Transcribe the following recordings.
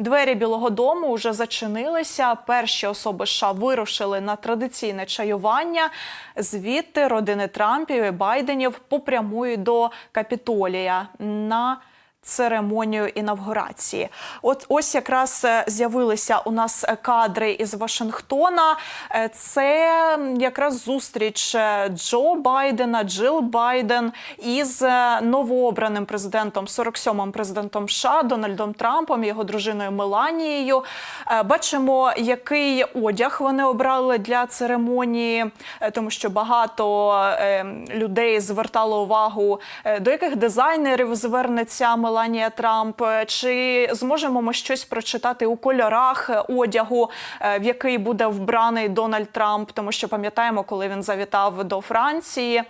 Двері Білого Дому вже зачинилися. Перші особи США вирушили на традиційне чаювання. Звідти родини Трампів і Байденів попрямують до Капітолія на церемонію інавгурації. От ось якраз е, з'явилися у нас е, кадри із Вашингтона. Е, Це якраз зустріч Джо Байдена, Джил Байден із новообраним президентом, 47-м президентом США Дональдом Трампом, його дружиною Меланією. Бачимо, який одяг вони обрали для церемонії, тому що багато людей звертало увагу, до яких дизайнерів звернеться Меланія Трамп. Е, Чи зможемо ми щось прочитати у кольорах одягу, е, в який буде вбраний Дональд Трамп? Тому що пам'ятаємо, коли він завітав до Франції.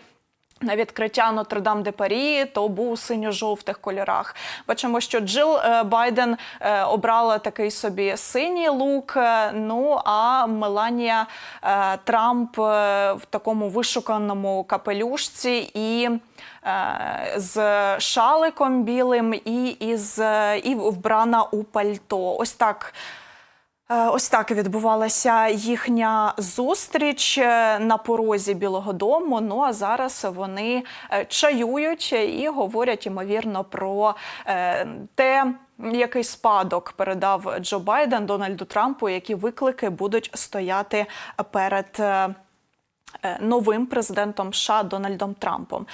На відкриття Нотр-Дам де Парі то був у синьо-жовтих кольорах. Бачимо, що Джил е, Байден е, обрала такий собі синій лук. е, Ну а Меланія Трамп в такому вишуканому капелюшці і з шаликом білим, і із і вбрана у пальто. Ось так. Е, Ось так відбувалася їхня зустріч е, на порозі Білого Дому. Ну а зараз вони е, чаюють і говорять ймовірно про те. Який спадок передав Джо Байден Дональду Трампу, які виклики будуть стояти перед новим президентом США Дональдом Трампом?